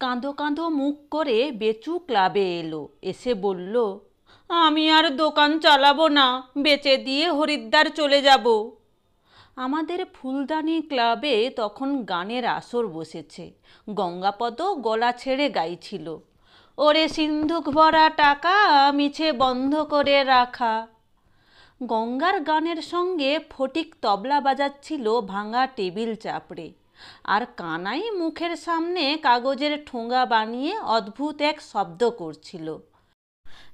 কাঁদো কাঁদো মুখ করে বেচু ক্লাবে এলো। এসে বলল, আমি আর দোকান চালাবো না, বেচে দিয়ে হরিদ্বার চলে যাব। আমাদের ফুলদানি ক্লাবে তখন গানের আসর বসেছে। গঙ্গাপদ গলা ছেড়ে গাইছিল, ওরে সিন্ধুক ভরা টাকা মিছে বন্ধ করে রাখা। গঙ্গার গানের সঙ্গে ফটিক তবলা বাজাচ্ছিল ভাঙা টেবিল চাপড়ে। আর কানাই মুখের সামনে কাগজের ঠোঙা বানিয়ে অদ্ভুত এক শব্দ করছিল।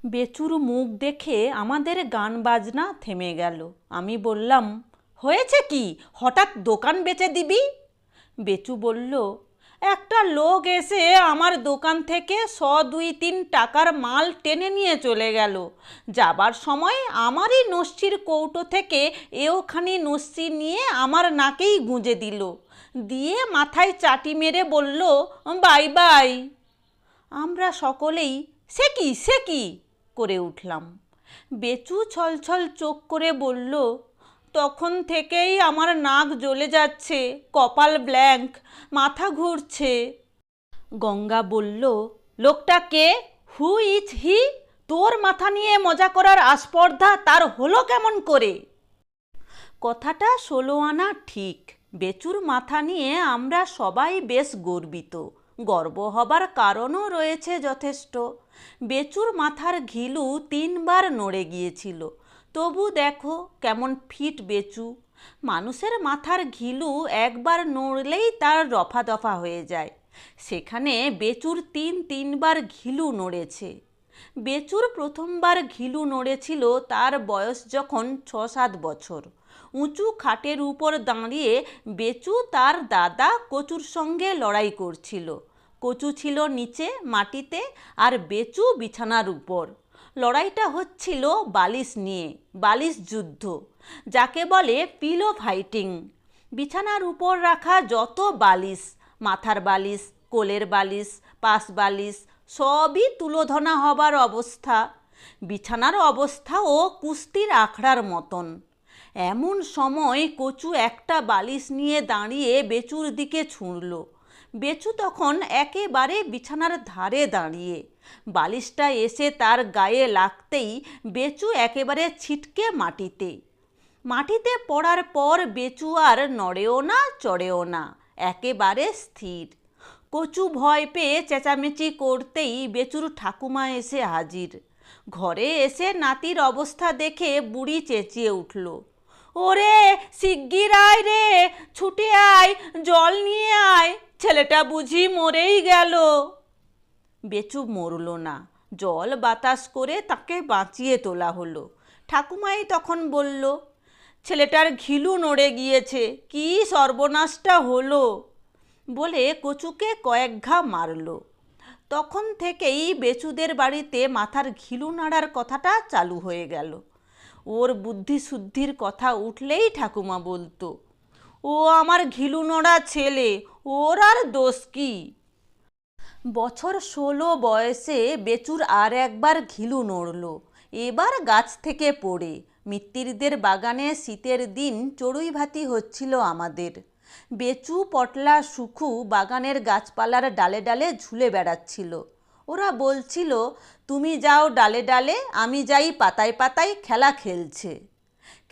বেচুর মুখ দেখে আমাদের গান বাজনা থেমে গেল। আমি বললাম, হয়েছে কি? হঠাৎ দোকান বেচে দিবি? বেচু বলল একটা লোক এসে আমার দোকান থেকে শ দুই তিন টাকার মাল টেনে নিয়ে চলে গেল। যাবার সময় আমারই নস্যির কৌটো থেকে এওখানি নস্যি নিয়ে আমার নাকেই গুঁজে দিল। দিয়ে মাথায় চাটি মেরে বলল, বাই বাই। আমরা সকলেই, সে কি সে কি? করে উঠলাম। বেচু ছলছল চোখ করে বলল তখন থেকেই আমার নাক জ্বলে যাচ্ছে, কপাল ব্ল্যাঙ্ক মাথা ঘুরছে। গঙ্গা বলল, লোকটা কে? হু ইজ হি তোর মাথা নিয়ে মজা করার আস্পর্ধা তার হলো কেমন করে? কথাটা ষোলো আনা ঠিক। বেচুর মাথা নিয়ে আমরা সবাই বেশ গর্বিত। গর্ব হবার কারণও রয়েছে যথেষ্ট। বেচুর মাথার ঘিলু তিনবার নড়ে গিয়েছিল। তবু দেখো কেমন ফিট বেচু। মানুষের মাথার ঘিলু একবার নড়লেই তার রফা দফা হয়ে যায়। সেখানে বেচুর তিন তিনবার ঘিলু নড়েছে। বেচুর প্রথমবার ঘিলু নড়েছিল তার বয়স যখন ছ সাত বছর। উঁচু খাটের উপর দাঁড়িয়ে বেচু তার দাদা কচুর সঙ্গে লড়াই করছিল। কচু ছিল নিচে মাটিতে আর বেচু বিছানার উপর। লড়াইটা হচ্ছিল বালিশ নিয়ে, বালিশ যুদ্ধ, যাকে বলে পিলো ফাইটিং। বিছানার উপর রাখা যত বালিশ, মাথার বালিশ, কোলের বালিশ, পাশ বালিশ, সবই তুলোধনা হবার অবস্থা। বিছানার অবস্থাও কুস্তির আখড়ার মতন। এমন সময় কচু একটা বালিশ নিয়ে দাঁড়িয়ে বেচুর দিকে ছুঁড়ল। বেচু তখন একেবারে বিছানার ধারে দাঁড়িয়ে বালিশটা এসে তার গায়ে লাগতেই বেচু একেবারে ছিটকে মাটিতে। মাটিতে পড়ার পর বেচু আর নড়েও না, চড়েও না, একেবারে স্থির। কচু ভয় পেয়ে চেঁচামেচি করতেই বেচুর ঠাকুমা এসে হাজির। ঘরে এসে নাতির অবস্থা দেখে বুড়ি চেঁচিয়ে উঠল, ওরে, শিগগির আয় রে, ছুটে আয়, জল নিয়ে আয়, ছেলেটা বুঝি মরেই গেল। বেচু মরল না। জল বাতাস করে তাকে বাঁচিয়ে তোলা হলো। ঠাকুমাই তখন বলল, ছেলেটার ঘিলু নড়ে গিয়েছে, কি সর্বনাশটা হলো? বলে কচুকে কয়েক ঘা মারল। তখন থেকেই বেচুদের বাড়িতে মাথার ঘিলু নাড়ার কথাটা চালু হয়ে গেল। ওর বুদ্ধি শুদ্ধির কথা উঠলেই ঠাকুমা বলতো, ও আমার ঘিলু নড়া ছেলে, ওর আর দোষ কি? বছর ষোলো বয়সে বেচুর আর একবার ঘিলু নড়ল। এবার গাছ থেকে পড়ে। মিত্তিরদের বাগানে শীতের দিন চড়ুই ভাতি হচ্ছিল আমাদের। বেচু, পটলা সুখু বাগানের গাছপালার ডালে ডালে ঝুলে বেড়াচ্ছিল। ওরা বলছিল, তুমি যাও ডালে ডালে, আমি যাই পাতায় পাতায় খেলা খেলছে।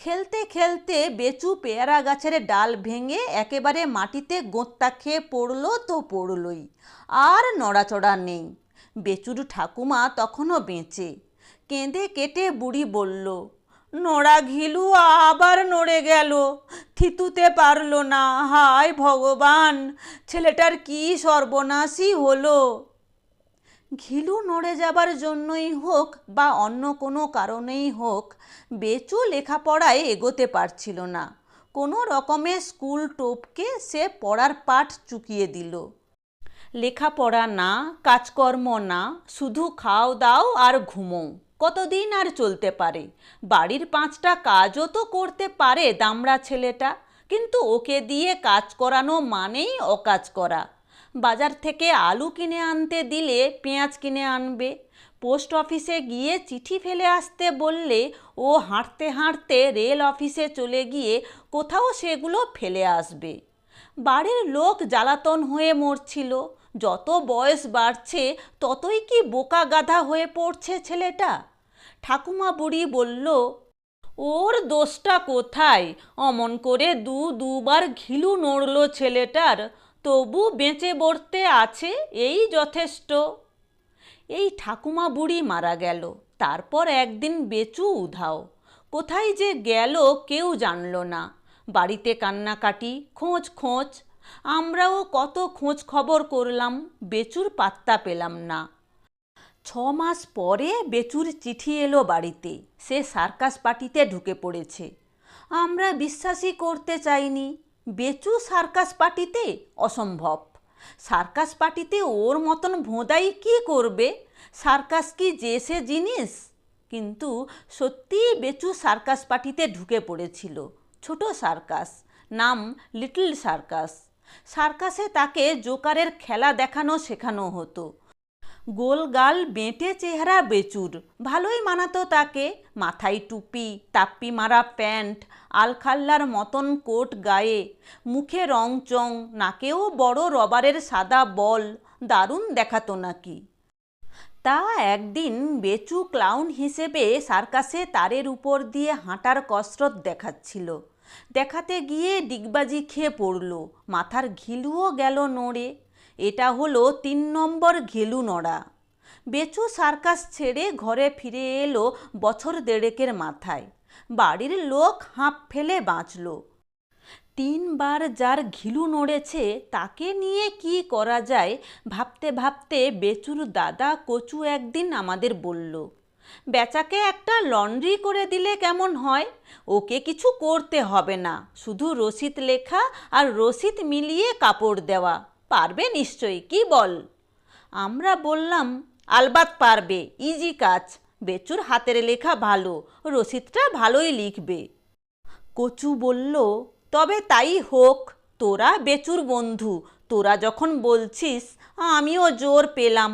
খেলতে খেলতে বেচু পেয়ারা গাছের ডাল ভেঙে একেবারে মাটিতে গোঁত্তা খেয়ে পড়ল তো পড়লই। আর নড়াচড়া নেই। বেচুর ঠাকুমা তখনও বেঁচে। কেঁদে কেটে বুড়ি বলল, নড়া ঘিলু আবার নড়ে গেল, থিতুতে পারল না। হায় ভগবান, ছেলেটার কি সর্বনাশই হলো? ঘিলু নড়ে যাবার জন্যই হোক বা অন্য কোনো কারণেই হোক, বেচু লেখাপড়ায় এগোতে পারছিল না। কোনো রকমে স্কুল টোপকে সে পড়ার পাঠ চুকিয়ে দিল। লেখাপড়া না, কাজকর্ম না, শুধু খাও দাও আর ঘুমোও কতদিন আর চলতে পারে? বাড়ির পাঁচটা কাজও তো করতে পারে দামড়া ছেলেটা, কিন্তু ওকে দিয়ে কাজ করানো মানেই অকাজ করা। বাজার থেকে আলু কিনে আনতে দিলে পেঁয়াজ কিনে আনবে। পোস্ট অফিসে গিয়ে চিঠি ফেলে আসতে বললে ও হাঁটতে হাঁটতে রেল অফিসে চলে গিয়ে কোথাও সেগুলো ফেলে আসবে। বাড়ির লোক জ্বালাতন হয়ে মরছিল। যত বয়স বাড়ছে, ততই কি বোকা গাধা হয়ে পড়ছে ছেলেটা? ঠাকুমা বুড়ি বলল, ওর দোষটা কোথায়? অমন করে দু দুবার ঘিলু নড়ল ছেলেটার। তবু বেঁচে বর্তে আছে এই যথেষ্ট। এই ঠাকুমা বুড়ি মারা গেল, তারপর একদিন বেচু উধাও। কোথায় যে গেল কেউ জানল না। বাড়িতে কান্নাকাটি, খোঁজ খোঁজ। আমরাও কত খোঁজ খবর করলাম, বেচুর পাত্তা পেলাম না। ছ মাস পরে বেচুর চিঠি এলো বাড়িতে, সে সার্কাস পার্টিতে ঢুকে পড়েছে। আমরা বিশ্বাসই করতে চাইনি বেচু সার্কাস পার্টিতে অসম্ভব। সার্কাস পার্টিতে ওর মতন ভোঁদাই কি করবে? সার্কাস কি যে সে জিনিস? কিন্তু সত্যিই বেচু সার্কাস পার্টিতে ঢুকে পড়েছিল। ছোট সার্কাস, নাম লিটল সার্কাস। সার্কাসে তাকে জোকারের খেলা দেখানো শেখানো হতো। গোলগাল বেঁটে চেহারা বেচুর। ভালোই মানাতো তাকে। মাথায় টুপি তাপ্পি মারা প্যান্ট, আলখাল্লার মতন কোট গায়ে। মুখে রং চং, নাকেও বড় রবারের সাদা বল। দারুণ দেখাতো নাকি। তা একদিন বেচু ক্লাউন হিসেবে সার্কাসে তারের উপর দিয়ে হাঁটার কসরত দেখাচ্ছিল। দেখাতে গিয়ে ডিগবাজি খেয়ে পড়ল। মাথার ঘিলুও গেল নড়ে। এটা হলো তিন নম্বর ঘিলু নড়া। বেচু সার্কাস ছেড়ে ঘরে ফিরে এলো বছর দেড়েকের মাথায়। বাড়ির লোক হাঁপ ফেলে বাঁচল। তিনবার যার ঘিলু নড়েছে, তাকে নিয়ে কি করা যায় ভাবতে ভাবতে বেচুর দাদা কচু একদিন আমাদের বলল, বেচাকে একটা লন্ড্রি করে দিলে কেমন হয়? ওকে কিছু করতে হবে না। শুধু রসিদ লেখা আর রসিদ মিলিয়ে কাপড় দেওয়া। পারবে নিশ্চয়ই, কি বল? আমরা বললাম, আলবাত পারবে ইজি কাজ, বেচুর হাতের লেখা ভালো, রসিদটা ভালোই লিখবে। কচু বলল, তবে তাই হোক, তোরা বেচুর বন্ধু, তোরা যখন বলছিস, আমিও জোর পেলাম।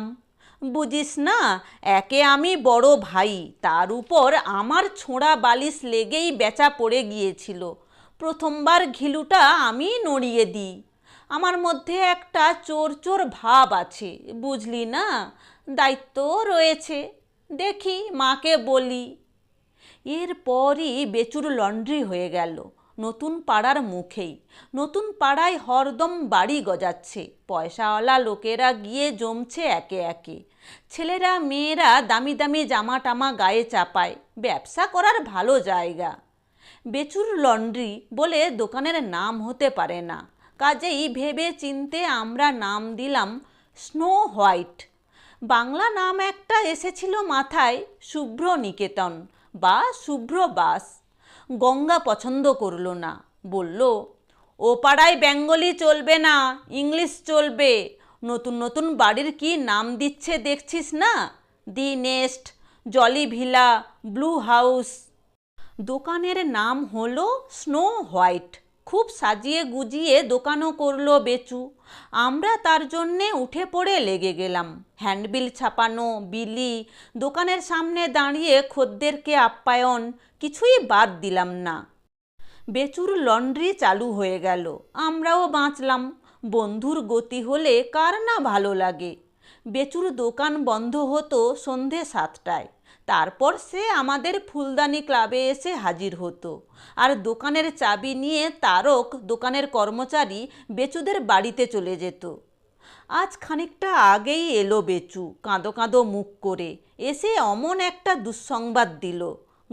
বুঝিস না, একে আমি বড় ভাই, তার উপর আমার ছোঁড়া বালিশ লেগেই বেচা পড়ে গিয়েছিল। প্রথমবার ঘিলুটা আমি নড়িয়ে দিই। আমার মধ্যে একটা চোর চোর ভাব আছে, বুঝলি না? দায়িত্ব রয়েছে। দেখি মাকে বলি। এরপরই বেচুর লন্ড্রি হয়ে গেল, নতুন পাড়ার মুখেই। নতুন পাড়ায় হরদম বাড়ি গজাচ্ছে, পয়সাওয়ালা লোকেরা গিয়ে জমছে একে একে। ছেলেরা, মেয়েরা দামি দামি জামা টামা গায়ে চাপায়, ব্যবসা করার ভালো জায়গা। বেচুর লন্ড্রি বলে দোকানের নাম হতে পারে না। কাজেই ভেবে চিনতে আমরা নাম দিলাম স্নো হোয়াইট। বাংলা নাম একটা এসেছিল মাথায় শুভ্র নিকেতন বা শুভ্র বাস গঙ্গা পছন্দ করল না, বলল, ও পাড়ায় বেঙ্গলি চলবে না, ইংলিশ চলবে। নতুন নতুন বাড়ির কি নাম দিচ্ছে দেখছিস না? The nest, jolly villa, blue house. দোকানের নাম হলো স্নো হোয়াইট। খুব সাজিয়ে গুজিয়ে দোকানও করল বেচু। আমরা তার জন্যে উঠে পড়ে লেগে গেলাম। হ্যান্ডবিল ছাপানো, বিলি, দোকানের সামনে দাঁড়িয়ে খদ্দেরকে আপ্যায়ন, কিছুই বাদ দিলাম না। বেচুর লন্ড্রি চালু হয়ে গেল। আমরাও বাঁচলাম। বন্ধুর গতি হলে কার না ভালো লাগে? বেচুর দোকান বন্ধ হতো সন্ধে সাতটায়। তারপর সে আমাদের ফুলদানি ক্লাবে এসে হাজির হতো। আর দোকানের চাবি নিয়ে তারক দোকানের কর্মচারী বেচুদের বাড়িতে চলে যেত। আজ খানিকটা আগেই এলো বেচু কাঁদো কাঁদো মুখ করে। এসে অমন একটা দুঃসংবাদ দিল।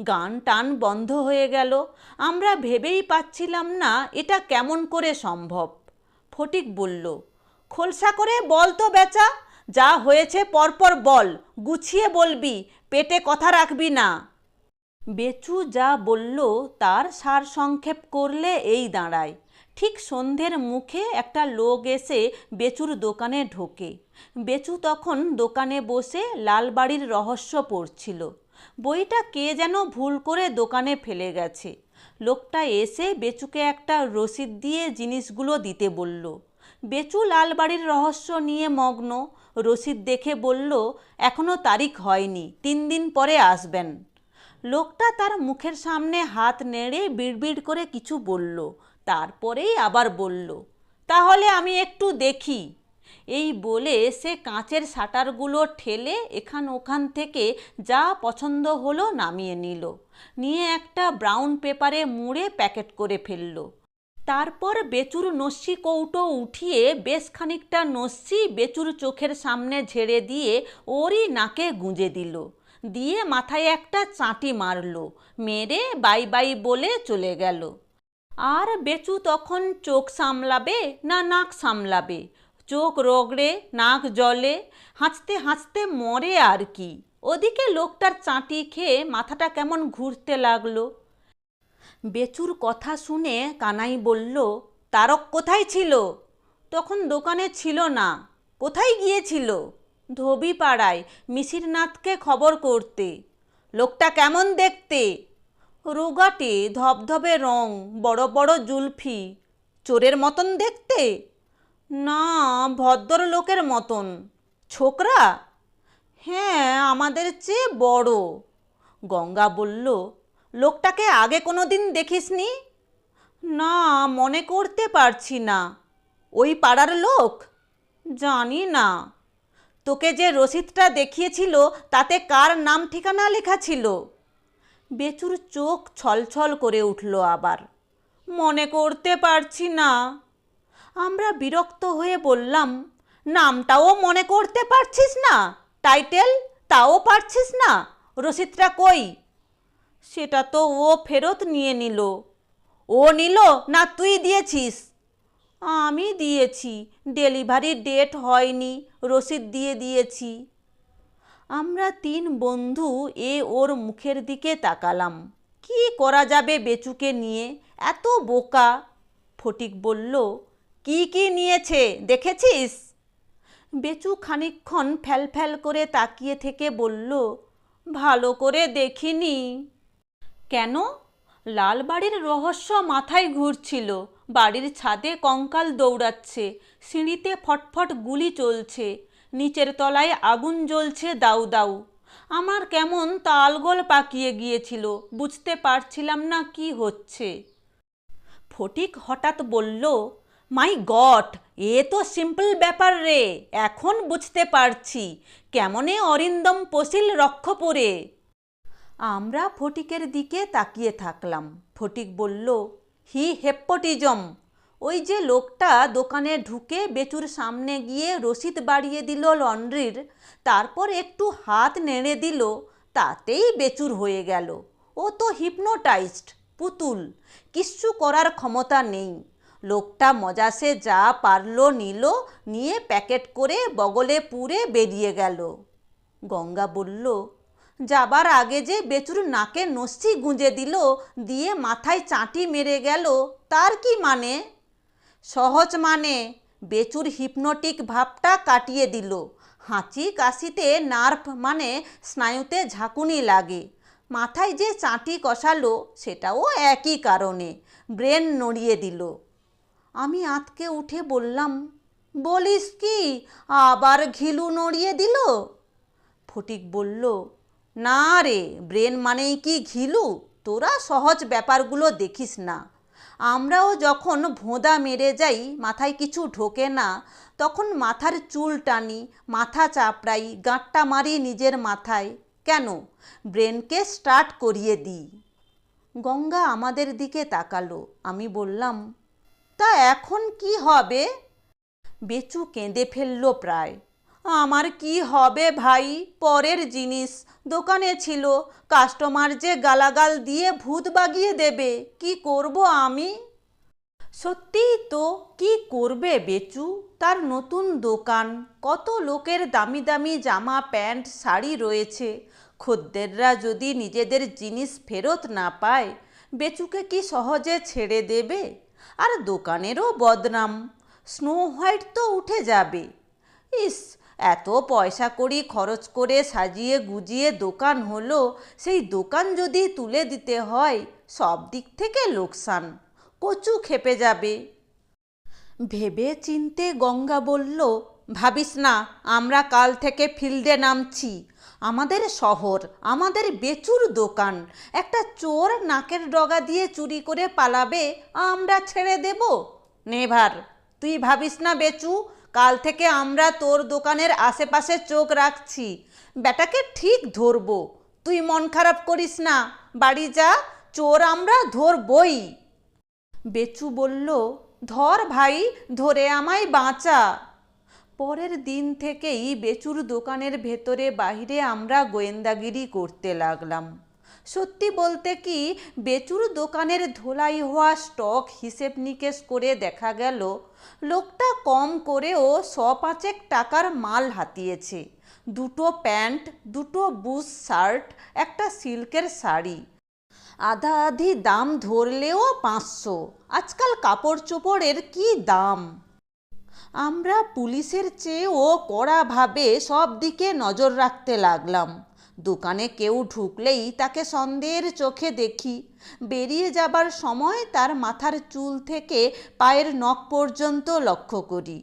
গান টান বন্ধ হয়ে গেল। আমরা ভেবেই পাচ্ছিলাম না এটা কেমন করে সম্ভব। ফটিক বলল, খোলসা করে বল তো বেচা, যা হয়েছে পরপর বল, গুছিয়ে বলবি পেটে কথা রাখবি না। বেচু যা বলল তার সার সংক্ষেপ করলে এই দাঁড়ায়। ঠিক সন্ধ্যের মুখে একটা লোক এসে বেচুর দোকানে ঢোকে। বেচু তখন দোকানে বসে লালবাড়ির রহস্য পড়ছিল। বইটা কে যেন ভুল করে দোকানে ফেলে গেছে। লোকটা এসে বেচুকে একটা রসিদ দিয়ে জিনিসগুলো দিতে বলল। বেচু লালবাড়ির রহস্য নিয়ে মগ্ন। রসিদ দেখে বলল এখনও তারিখ হয়নি, তিন দিন পরে আসবেন। লোকটা তার মুখের সামনে হাত নেড়ে বিড়বিড় করে কিছু বলল, তারপরেই আবার বলল, তাহলে আমি একটু দেখি। এই বলে সে কাঁচের শাটারগুলো ঠেলে এখান ওখান থেকে যা পছন্দ হলো নামিয়ে নিল, নিয়ে একটা ব্রাউন পেপারে মুড়ে প্যাকেট করে ফেলল। তারপর বেচুর নস্যি কৌটো উঠিয়ে বেশ খানিকটা নস্যি বেচুর চোখের সামনে ঝেড়ে দিয়ে ওরই নাকে গুঁজে দিল। দিয়ে মাথায় একটা চাঁটি মারলো। মেরে বাই বাই বলে চলে গেল। আর বেচু তখন চোখ সামলাবে না নাক সামলাবে? চোখ রগড়ে, নাক জলে, হাঁচতে হাঁচতে মরে আর কি? ওদিকে লোকটার চাঁটি খেয়ে মাথাটা কেমন ঘুরতে লাগল। বেচুর কথা শুনে কানাই বলল, তারক কোথায় ছিল? তখন দোকানে ছিল না। কোথায় গিয়েছিল? ধোবি পাড়ায় মিসিরনাথকে খবর করতে। লোকটা কেমন দেখতে? রোগাটে, ধবধবে রং, বড় বড় জুলফি। চোরের মতন দেখতে? না, ভদ্র লোকের মতন। ছোকরা? হ্যাঁ আমাদের চেয়ে বড়। গঙ্গা বলল লোকটাকে আগে কোনো দিন দেখিসনি? না, মনে করতে পারছি না। ওই পাড়ার লোক? জানি না। তোকে যে রসিদটা দেখিয়েছিল, তাতে কার নাম ঠিকানা লেখা ছিল? বেচুর চোখ ছলছল করে উঠল আবার। মনে করতে পারছি না। আমরা বিরক্ত হয়ে বললাম, নামটাও মনে করতে পারছিস না। টাইটেল, তাও পারছিস না। রসিদটা কই? সেটা তো ও ফেরত নিয়ে নিল। ও নিল, না, তুই দিয়েছিস? আমি দিয়েছি। ডেলিভারি ডেট হয়নি, রসিদ দিয়ে দিয়েছি। আমরা তিন বন্ধু এ ওর মুখের দিকে তাকালাম। কি করা যাবে বেচুকে নিয়ে? এত বোকা! ফটিক বলল, কি কি নিয়েছে, দেখেছিস? বেচু খানিকক্ষণ ফ্যাল ফ্যাল করে তাকিয়ে থেকে বলল, ভালো করে দেখিনি। কেন? লালবাড়ির রহস্য মাথায় ঘুরছিল। বাড়ির ছাদে কঙ্কাল দৌড়াচ্ছে, সিঁড়িতে ফটফট গুলি চলছে, নিচের তলায় আগুন জ্বলছে দাউ দাউ। আমার কেমন তালগোল পাকিয়ে গিয়েছিল, বুঝতে পারছিলাম না কি হচ্ছে। ফটিক হঠাৎ বলল, মাই গট এ তো সিম্পল ব্যাপার রে, এখন বুঝতে পারছি। কেমনে অরিন্দম পশিল রক্ষপুরে আমরা ফটিকের দিকে তাকিয়ে থাকলাম। ফটিক বলল, হি হেপ্পটিজম। ওই যে লোকটা দোকানে ঢুকে বেচুর সামনে গিয়ে রসিদ বাড়িয়ে দিল লন্ড্রির, তারপর একটু হাত নেড়ে দিল, তাতেই বেচুর হয়ে গেল। ও তো হিপনোটাইজড, পুতুল, কিচ্ছু করার ক্ষমতা নেই। লোকটা মজাসে যা পারল নিল, নিয়ে প্যাকেট করে বগলে পুরে বেরিয়ে গেল। গঙ্গা বলল যাবার আগে যে বেচুর নাকে নস্যি গুঁজে দিল, দিয়ে মাথায় চাঁটি মেরে গেল, তার কি মানে? সহজ মানে বেচুর হিপনোটিক ভাবটা কাটিয়ে দিল। হাঁচি কাশিতে নার্ভ মানে স্নায়ুতে ঝাঁকুনি লাগে। মাথায় যে চাঁটি কষালো, সেটাও একই কারণে, ব্রেন নড়িয়ে দিল। আমি আঁতকে উঠে বললাম, বলিস কি, আবার ঘিলু নড়িয়ে দিল? ফটিক বলল না রে, ব্রেন মানেই কি ঘিলু? তোরা সহজ ব্যাপারগুলো দেখিস না। আমরাও যখন ভোঁদা মেরে যাই, মাথায় কিছু ঢোকে না, তখন মাথার চুল টানি, মাথা চাপড়াই, গাঁটটা মারি নিজের মাথায়। কেন? ব্রেনকে স্টার্ট করিয়ে দিই। গঙ্গা আমাদের দিকে তাকালো। আমি বললাম, তা এখন কি হবে? বেচু কেঁদে ফেলল প্রায়। আমার কি হবে ভাই? পরের জিনিস। দোকানে ছিল। কাস্টমার যে গালাগাল দিয়ে ভূত বাগিয়ে দেবে। কি করব আমি? সত্যিই তো কি করবে বেচু? তার নতুন দোকান। কত লোকের দামি দামি জামা, প্যান্ট, শাড়ি রয়েছে। খদ্দেররা যদি নিজেদের জিনিস ফেরত না পায়, বেচুকে কি সহজে ছেড়ে দেবে? আর দোকানেরও বদনাম। স্নো হোয়াইট তো উঠে যাবে। ইস এত পয়সা করি খরচ করে সাজিয়ে গুজিয়ে দোকান হলো, সেই দোকান যদি তুলে দিতে হয়, সব দিক থেকে লোকসান। কচু খেপে যাবে। ভেবে চিনতে গঙ্গা বলল, ভাবিস না, আমরা কাল থেকে ফিল্ডে নামছি। আমাদের শহর, আমাদের বেচুর দোকান। একটা চোর নাকের ডগা দিয়ে চুরি করে পালাবে, আমরা ছেড়ে দেব। নেভার, তুই ভাবিস না বেচু কাল থেকে আমরা তোর দোকানের আশেপাশে চোখ রাখছি। বেটাকে ঠিক ধরবো। তুই মন খারাপ করিস না। বাড়ি যা, চোর আমরা ধরবই। বেচু বলল, ধর ভাই, ধরে আমায় বাঁচা। পরের দিন থেকেই বেচুর দোকানের ভেতরে বাইরে আমরা গোয়েন্দাগিরি করতে লাগলাম। সত্যি বলতে কি, বেচুর দোকানের ধোলাই হওয়া স্টক হিসেব নিকেশ করে দেখা গেল, লোকটা কম করেও শ পাঁচেক টাকার মাল হাতিয়েছে। দুটো প্যান্ট, দুটো বুশ শার্ট, একটা সিল্কের শাড়ি। আধা আধি দাম ধরলেও পাঁচশো। আজকাল কাপড় চোপড়ের কি দাম? আমরা পুলিশের চেয়েও কড়াভাবে সব দিকে নজর রাখতে লাগলাম। দোকানে কেউ ঢুকলেই তাকে সন্দেহের চোখে দেখি। বেরিয়ে যাবার সময় তার মাথার চুল থেকে পায়ের নখ পর্যন্ত লক্ষ্য করি।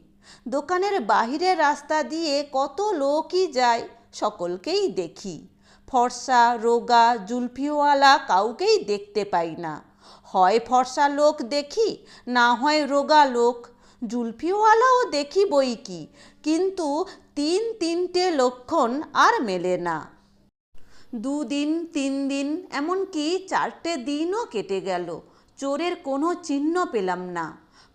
দোকানের বাহিরের রাস্তা দিয়ে কত লোকই যায়, সকলকেই দেখি। ফর্সা, রোগা, জুলফিওয়ালা কাউকেই দেখতে পাই না। হয় ফর্সা লোক দেখি, না হয় রোগা লোক। জুলফিওয়ালাও দেখি বই কি, কিন্তু তিন তিনটে লক্ষণ আর মেলে না। দুদিন তিন দিন এমনকি চারটে দিনও কেটে গেল। চোরের কোনো চিহ্ন পেলাম না।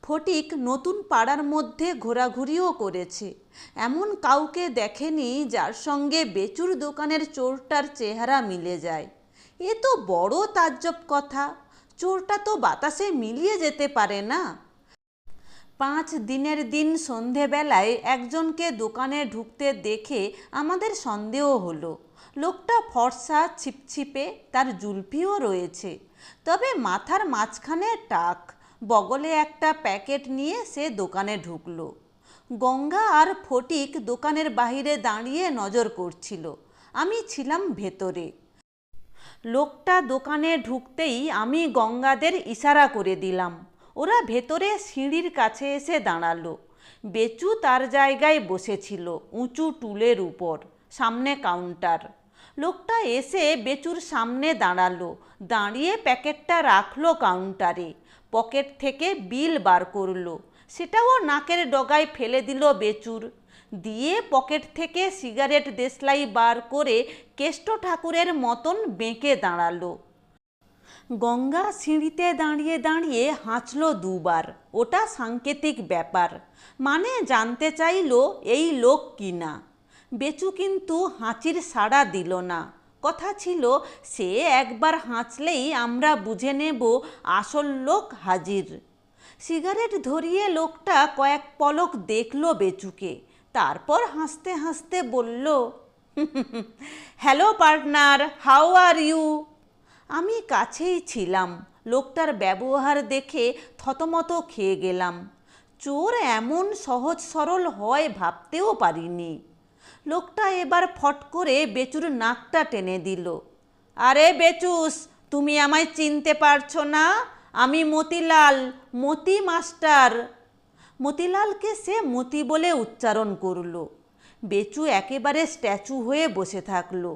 ফটিক নতুন পাড়ার মধ্যে ঘোরাঘুরিও করেছে। এমন কাউকে দেখেনি যার সঙ্গে বেচুর দোকানের চোরটার চেহারা মিলে যায়। এ তো বড় তাজ্জব কথা। চোরটা তো বাতাসে মিলিয়ে যেতে পারে না। পাঁচ দিনের দিন সন্ধেবেলায় একজনকে দোকানে ঢুকতে দেখে আমাদের সন্দেহ হলো। লোকটা ফর্সা, ছিপছিপে, তার জুলপিও রয়েছে। তবে মাথার মাঝখানে টাক, বগলে একটা প্যাকেট নিয়ে সে দোকানে ঢুকলো। গঙ্গা আর ফটিক দোকানের বাহিরে দাঁড়িয়ে নজর করছিল। আমি ছিলাম ভেতরে। লোকটা দোকানে ঢুকতেই আমি গঙ্গাদের ইশারা করে দিলাম। ওরা ভেতরে সিঁড়ির কাছে এসে দাঁড়াল। বেচু তার জায়গায় বসেছিল, উঁচু টুলের উপর। সামনে কাউন্টার লোকটা এসে বেচুর সামনে দাঁড়াল। দাঁড়িয়ে প্যাকেটটা রাখল কাউন্টারে পকেট থেকে বিল বার করল। সেটাও নাকের ডগায় ফেলে দিল বেচুর। দিয়ে পকেট থেকে সিগারেট দেশলাই বার করে কেষ্ট ঠাকুরের মতন বেঁকে দাঁড়াল। গঙ্গা সিঁড়িতে দাঁড়িয়ে দাঁড়িয়ে হাঁচল দুবার। ওটা সাংকেতিক ব্যাপার। মানে জানতে চাইল এই লোক কিনা। বেচু কিন্তু হাঁচির সাড়া দিল না। কথা ছিল, সে একবার হাঁচলেই আমরা বুঝে নেব আসল লোক হাজির। সিগারেট ধরিয়ে লোকটা কয়েক পলক দেখল বেচুকে, তারপর হাসতে হাসতে বলল, hello partner, how are you? আমি কাছেই ছিলাম, লোকটার ব্যবহার দেখে থতমত খেয়ে গেলাম। চোর এমন সহজ সরল হয় ভাবতেও পারিনি। লোকটা এবার ফট করে বেচুর নাকটা টেনে দিল। আরে বেচুস, তুমি আমায় চিনতে পারছ না? আমি মতিলাল, মতি মাস্টার। মতিলালকে সে মতি বলে উচ্চারণ করল। বেচু একেবারে স্ট্যাচু হয়ে বসে থাকল।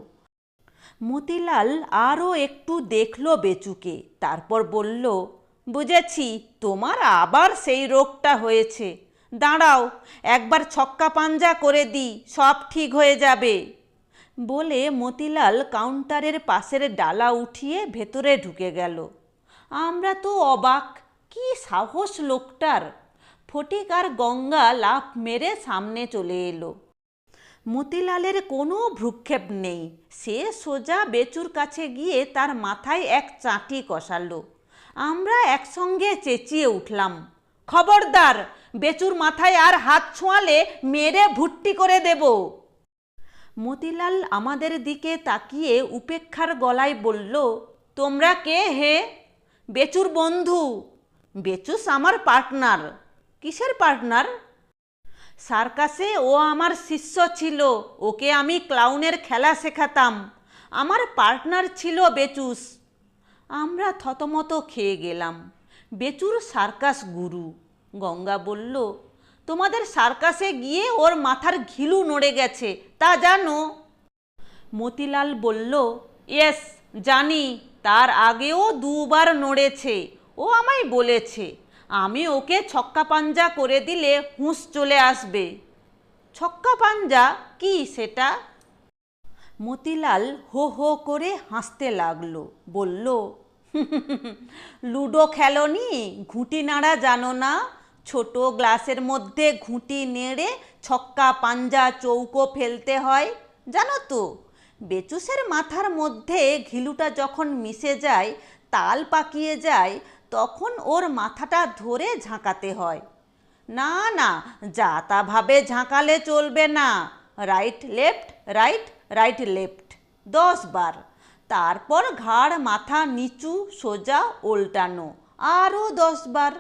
মতিলাল আরও একটু দেখল বেচুকে, তারপর বলল, বুঝেছি, তোমার আবার সেই রোগটা হয়েছে। দাঁড়াও, একবার ছক্কা পাঞ্জা করে দিই, সব ঠিক হয়ে যাবে। বলে মতিলাল কাউন্টারের পাশের ডালা উঠিয়ে ভেতরে ঢুকে গেল। আমরা তো অবাক, কি সাহস লোকটার। ফটিক আর গঙ্গা লাফ মেরে সামনে চলে এলো। মতিলালের কোনো ভ্রুক্ষেপ নেই, সে সোজা বেচুর কাছে গিয়ে তার মাথায় এক চাটি কষালো। আমরা একসঙ্গে চেঁচিয়ে উঠলাম। খবরদার, বেচুর মাথায় আর হাত ছোঁয়ালে মেরে ভুট্টি করে দেব। মতিলাল আমাদের দিকে তাকিয়ে উপেক্ষার গলায় বলল, তোমরা কে হে? বেচুর বন্ধু। বেচুস আমার পার্টনার। কিসের পার্টনার? সার্কাসে ও আমার শিষ্য ছিল, ওকে আমি ক্লাউনের খেলা শেখাতাম। আমার পার্টনার ছিল বেচুস। আমরা থতমত খেয়ে গেলাম। বেচুর সার্কাস গুরু। গঙ্গা বলল, তোমাদের সার্কাসে গিয়ে ওর মাথার ঘিলু নড়ে গেছে, তা জানো? মতিলাল বলল, ইয়েস, জানি, তার আগেও দুবার নড়েছে, ও আমায় বলেছে, আমি ওকে ছক্কা পাঞ্জা করে দিলে হুঁশ চলে আসবে। ছক্কা পাঞ্জা? কি সেটা? মতিলাল হো হো করে হাসতে লাগল, বলল লুডো খেলনি, ঘুঁটি নাড়া জানো না। ছোট গ্লাসের মধ্যে ঘুঁটি নেড়ে ছক্কা, পাঞ্জা, চৌকো ফেলতে হয়, জানো তো। বেচুসের মাথার মধ্যে ঘিলুটা যখন মিশে যায়, তাল পাকিয়ে যায়, তখন ওর মাথাটা ধরে ঝাঁকাতে হয়। না না, যা তা ভাবে ঝাঁকালে চলবে না। Right left, right right left, দশ বার। তারপর ঘাড় মাথা নিচু, সোজা, উল্টানো, আরও দশ বার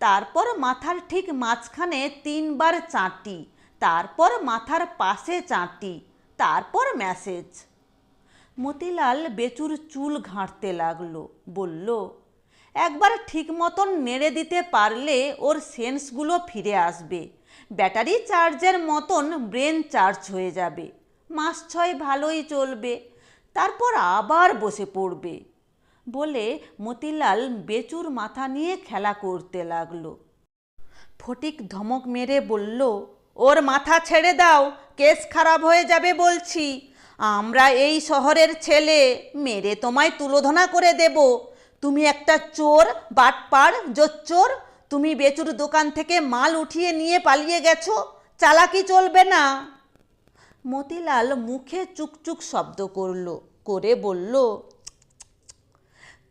তারপর মাথার ঠিক মাঝখানে তিনবার চাঁটি, তারপর মাথার পাশে চাঁটি, তারপর ম্যাসেজ মতিলাল বেচুর চুল ঘাঁটতে লাগল, বলল, একবার ঠিক মতন নেড়ে দিতে পারলে ওর সেন্সগুলো ফিরে আসবে। ব্যাটারি চার্জের মতন ব্রেন চার্জ হয়ে যাবে। মাস ছয় ভালোই চলবে। তারপর আবার বসে পড়বে। বলে মতিলাল বেচুর মাথা নিয়ে খেলা করতে লাগল। ফটিক ধমক মেরে বলল, ওর মাথা ছেড়ে দাও, কেস খারাপ হয়ে যাবে বলছি। আমরা এই শহরের ছেলে, মেরে তোমায় তুলোধনা করে দেব। তুমি একটা চোর, বাটপার, জোচ্চোর, তুমি বেচুর দোকান থেকে মাল উঠিয়ে নিয়ে পালিয়ে গেছো, চালাকি চলবে না। মতিলাল মুখে চুকচুক শব্দ করল। করে বলল,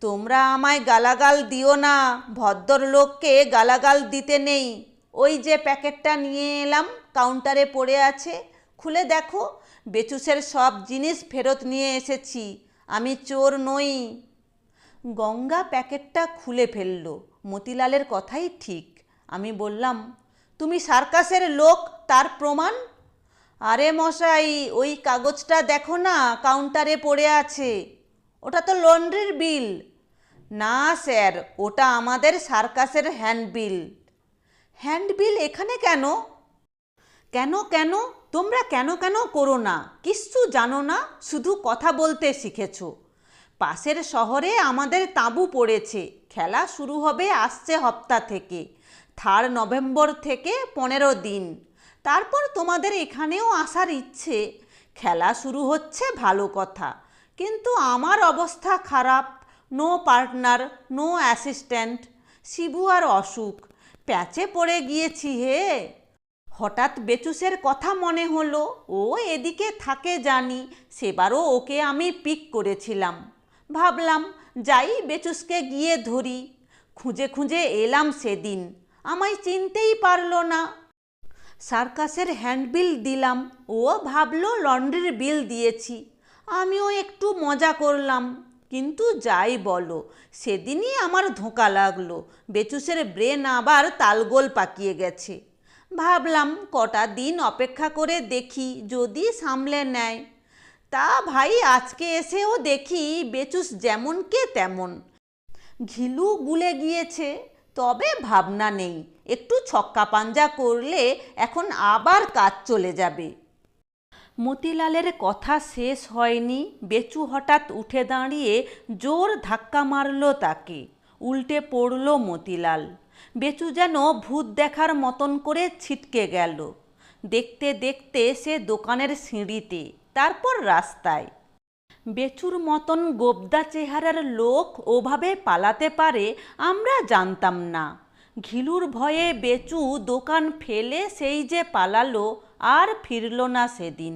তোমরা আমায় গালাগাল দিও না ভদ্রলোককে গালাগাল দিতে নেই। ওই যে প্যাকেটটা নিয়ে এলাম, কাউন্টারে পড়ে আছে। খুলে দেখো, বেচুসের সব জিনিস ফেরত নিয়ে এসেছি। আমি চোর নই। গঙ্গা প্যাকেটটা খুলে ফেলল। মতিলালের কথাই ঠিক। আমি বললাম, তুমি সার্কাসের লোক, তার প্রমাণ? আরে মশাই, ওই কাগজটা দেখো না কাউন্টারে পড়ে আছে। ওটা তো লন্ড্রির বিল না, স্যার, ওটা আমাদের সার্কাসের হ্যান্ডবিল হ্যান্ডবিল এখানে কেন? কেন কেন? তোমরা কেন কেন করো না? কিচ্ছু জানো না, শুধু কথা বলতে শিখেছ। পাশের শহরে আমাদের তাঁবু পড়েছে। খেলা শুরু হবে, আসছে হপ্তা থেকে। থার্ড নভেম্বর থেকে পনেরো দিন। তারপর তোমাদের এখানেও আসার ইচ্ছে। খেলা শুরু হচ্ছে, ভালো কথা। কিন্তু আমার অবস্থা খারাপ। No partner no assistant Shibu আর অসুখ। প্যাচে পড়ে গিয়েছি হে। হঠাৎ বেচুসের কথা মনে হলো, ও এদিকে থাকে জানি, সেবারও ওকে আমি পিক করেছিলাম। ভাবলাম, যাই বেচুসকে গিয়ে ধরি। খুঁজে খুঁজে এলাম সেদিন। আমায় চিনতেই পারল না। সার্কাসের হ্যান্ডবিল দিলাম। ও ভাবলো, লন্ড্রির বিল দিয়েছি। আমিও একটু মজা করলাম। কিন্তু যাই বলো, সেদিনই আমার ধোঁকা লাগল। বেচুসের ব্রেন আবার তালগোল পাকিয়ে গেছে। ভাবলাম, কটা দিন অপেক্ষা করে দেখি, যদি সামলে নেয়। তা ভাই, আজকে এসেও দেখি, বেচুস যেমন কে তেমন। ঘিলু গুলে গিয়েছে। তবে ভাবনা নেই। একটু ছক্কা পাঞ্জা করলে এখন আবার কাজ চলে যাবে। মতিলালের কথা শেষ হয়নি। বেচু হঠাৎ উঠে দাঁড়িয়ে জোর ধাক্কা মারল তাকে। উল্টে পড়ল মতিলাল। বেচু যেন ভূত দেখার মতন করে ছিটকে গেল। দেখতে দেখতে সে দোকানের সিঁড়িতে, তারপর রাস্তায়। বেচুর মতন গোবদা চেহারার লোক ওভাবে পালাতে পারে আমরা জানতাম না। ঘিলুর ভয়ে বেচু দোকান ফেলে সেই যে পালালো, আর ফিরল না সেদিন।